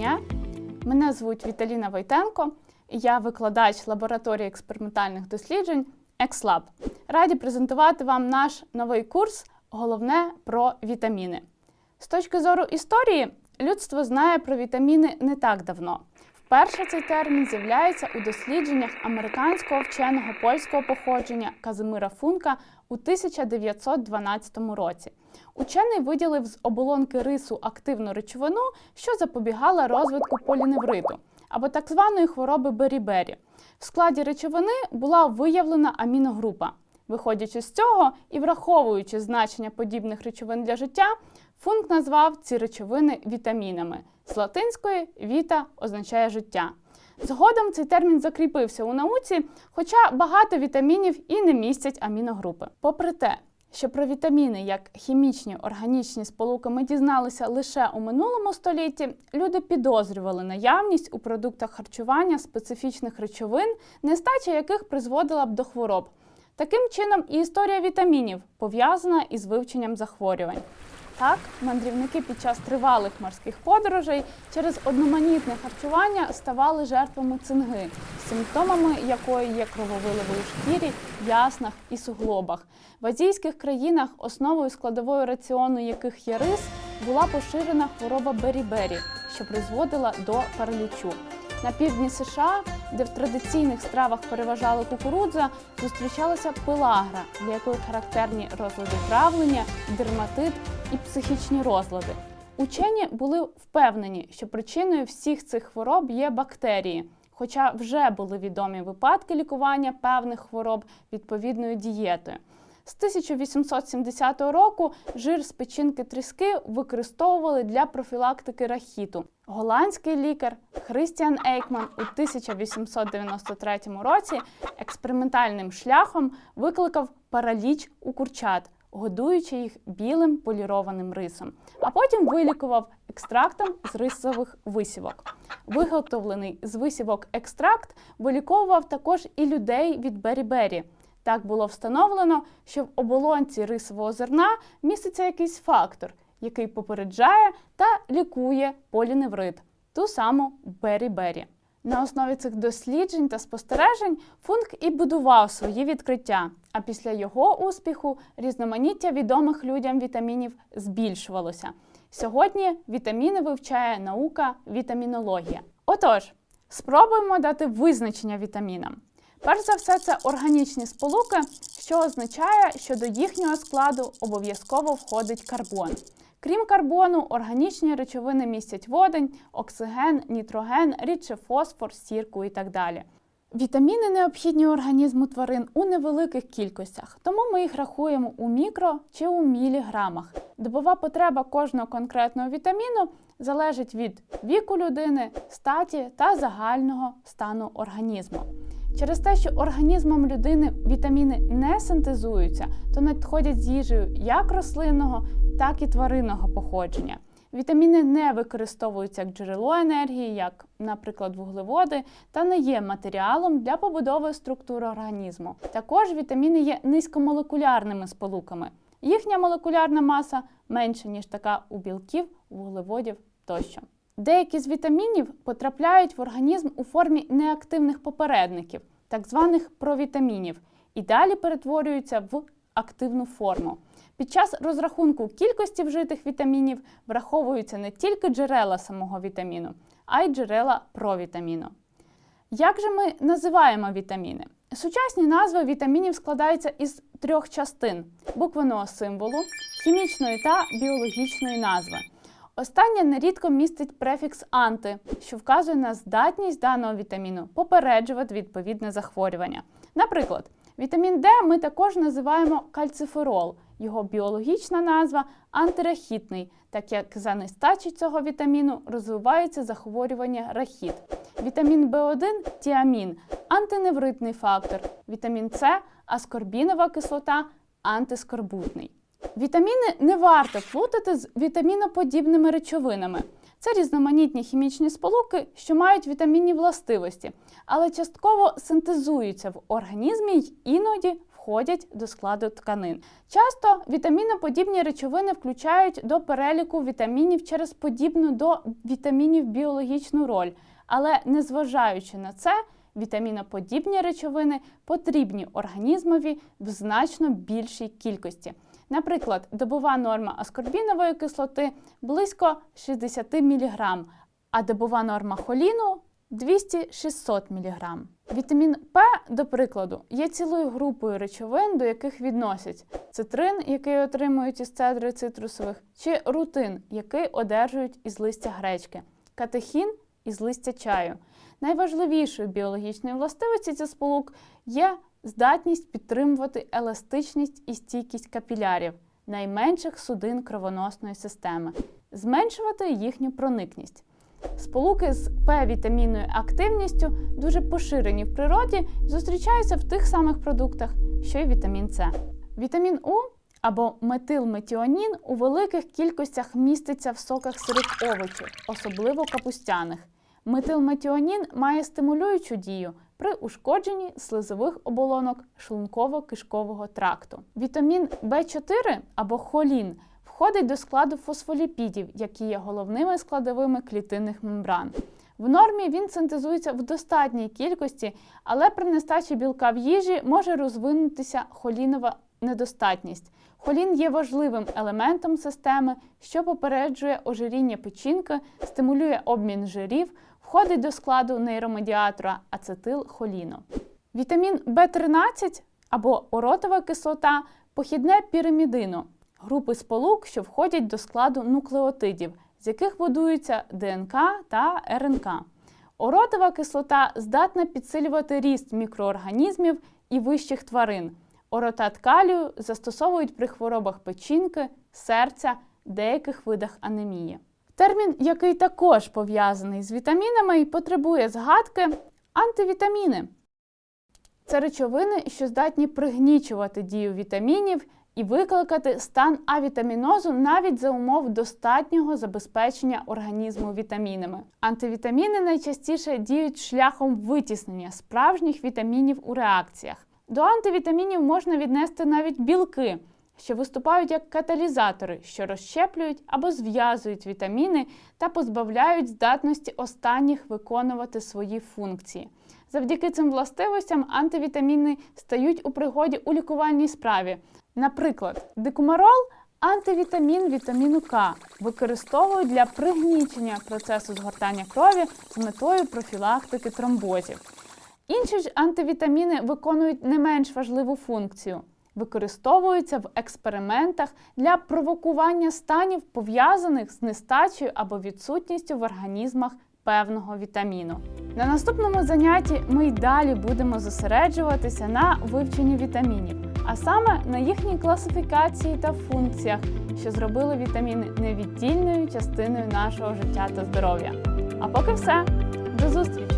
дня! Мене звуть Віталіна Войтенко, і я викладач лабораторії експериментальних досліджень XLab. Раді презентувати вам наш новий курс Головне про вітаміни. З точки зору історії, людство знає про вітаміни не так давно. Вперше цей термін з'являється у дослідженнях американського вченого польського походження Казимира Функа у 1912 році. Учений виділив з оболонки рису активну речовину, що запобігала розвитку поліневриту або так званої хвороби Бері-Бері. В складі речовини була виявлена аміногрупа. Виходячи з цього і враховуючи значення подібних речовин для життя, Функ назвав ці речовини вітамінами. З латинської віта означає життя. Згодом цей термін закріпився у науці, хоча багато вітамінів і не містять аміногрупи. Попри те, що про вітаміни як хімічні органічні сполуки ми дізналися лише у минулому столітті, люди підозрювали наявність у продуктах харчування специфічних речовин, нестача яких призводила б до хвороб. Таким чином, і історія вітамінів пов'язана із вивченням захворювань. Так, мандрівники під час тривалих морських подорожей через одноманітне харчування ставали жертвами цинги, симптомами якої є крововиливи у шкірі, яснах і суглобах. В азійських країнах основою складовою раціону яких є рис, була поширена хвороба бері-бері, що призводила до паралічу. На півдні США, де в традиційних стравах переважала кукурудза, зустрічалася пилагра, для якої характерні розлади травлення, дерматит і психічні розлади. Учені були впевнені, що причиною всіх цих хвороб є бактерії, хоча вже були відомі випадки лікування певних хвороб відповідною дієтою. З 1870 року жир з печінки тріски використовували для профілактики рахіту. Голландський лікар Христіан Ейкман у 1893 році експериментальним шляхом викликав параліч у курчат, годуючи їх білим полірованим рисом, а потім вилікував екстрактом з рисових висівок. Виготовлений з висівок екстракт виліковував також і людей від бері-бері. Так було встановлено, що в оболонці рисового зерна міститься якийсь фактор, який попереджає та лікує поліневрит, ту саму бері-бері. На основі цих досліджень та спостережень Функ і будував свої відкриття. А після його успіху різноманіття відомих людям вітамінів збільшувалося. Сьогодні вітаміни вивчає наука вітамінологія. Отож, спробуємо дати визначення вітамінам. Перш за все, це органічні сполуки, що означає, що до їхнього складу обов'язково входить карбон. Крім карбону, органічні речовини містять водень, оксиген, нітроген, рідше фосфор, сірку і так далі. Вітаміни необхідні організму тварин у невеликих кількостях, тому ми їх рахуємо у мікро чи у міліграмах. Добова потреба кожного конкретного вітаміну залежить від віку людини, статі та загального стану організму. Через те, що організмом людини вітаміни не синтезуються, то надходять з їжею як рослинного, так і тваринного походження. Вітаміни не використовуються як джерело енергії, як, наприклад, вуглеводи, та не є матеріалом для побудови структури організму. Також вітаміни є низькомолекулярними сполуками. Їхня молекулярна маса менша, ніж така у білків, вуглеводів тощо. Деякі з вітамінів потрапляють в організм у формі неактивних попередників, так званих провітамінів, і далі перетворюються в активну форму. Під час розрахунку кількості вжитих вітамінів враховуються не тільки джерела самого вітаміну, а й джерела провітаміну. Як же ми називаємо вітаміни? Сучасні назви вітамінів складаються із трьох частин буквеного символу, хімічної та біологічної назви. Остання нерідко містить префікс анти, що вказує на здатність даного вітаміну попереджувати відповідне захворювання. Наприклад, вітамін Д ми також називаємо кальциферол. Його біологічна назва антирахітний, так як за нестачі цього вітаміну розвивається захворювання рахіт. Вітамін В1 тіамін антиневритний фактор, вітамін С аскорбінова кислота антискорбутний. Вітаміни не варто плутати з вітаміноподібними речовинами. Це різноманітні хімічні сполуки, що мають вітамінні властивості, але частково синтезуються в організмі й іноді входять до складу тканин. Часто вітаміноподібні речовини включають до переліку вітамінів через подібну до вітамінів біологічну роль, але незважаючи на це, вітаміноподібні речовини потрібні організмові в значно більшій кількості. Наприклад, добова норма аскорбінової кислоти близько 60 мг, а добова норма холіну 200-600 мг. Вітамін П, до прикладу, є цілою групою речовин, до яких відносять цитрин, який отримують із цедри цитрусових, чи рутин, який одержують із листя гречки, катехін із листя чаю. Найважливішою біологічною властивості цих сполук є здатність підтримувати еластичність і стійкість капілярів, найменших судин кровоносної системи, зменшувати їхню проникність. Сполуки з П-вітамінною активністю дуже поширені в природі зустрічаються в тих самих продуктах, що й вітамін С. Вітамін У або метилметіонін у великих кількостях міститься в соках сирих овочів, особливо капустяних. Метилметіонін має стимулюючу дію при ушкодженні слизових оболонок шлунково-кишкового тракту. Вітамін В4 або холін входить до складу фосфоліпідів, які є головними складовими клітинних мембран. В нормі він синтезується в достатній кількості, але при нестачі білка в їжі може розвинутися холінова недостатність. Холін є важливим елементом системи, що попереджує ожиріння печінки, стимулює обмін жирів, входить до складу нейромедіатора ацетилхоліну. Вітамін В13 або оротова кислота похідне пірамідину, групи сполук, що входять до складу нуклеотидів, з яких будуються ДНК та РНК. Оротова кислота здатна підсилювати ріст мікроорганізмів і вищих тварин. Оротат калію застосовують при хворобах печінки, серця, деяких видах анемії. Термін, який також пов'язаний з вітамінами і потребує згадки антивітаміни. Це речовини, що здатні пригнічувати дію вітамінів і викликати стан авітамінозу навіть за умов достатнього забезпечення організму вітамінами. Антивітаміни найчастіше діють шляхом витіснення справжніх вітамінів у реакціях. До антивітамінів можна віднести навіть білки, що виступають як каталізатори, що розщеплюють або зв'язують вітаміни та позбавляють здатності останніх виконувати свої функції. Завдяки цим властивостям антивітаміни стають у пригоді у лікувальній справі. Наприклад, дикумарол антивітамін вітаміну К використовують для пригнічення процесу згортання крові з метою профілактики тромбозів. Інші ж антивітаміни виконують не менш важливу функцію. Використовуються в експериментах для провокування станів, пов'язаних з нестачею або відсутністю в організмах певного вітаміну. На наступному занятті ми й далі будемо зосереджуватися на вивченні вітамінів, а саме на їхній класифікації та функціях, що зробили вітаміни невіддільною частиною нашого життя та здоров'я. А поки все, до зустрічі!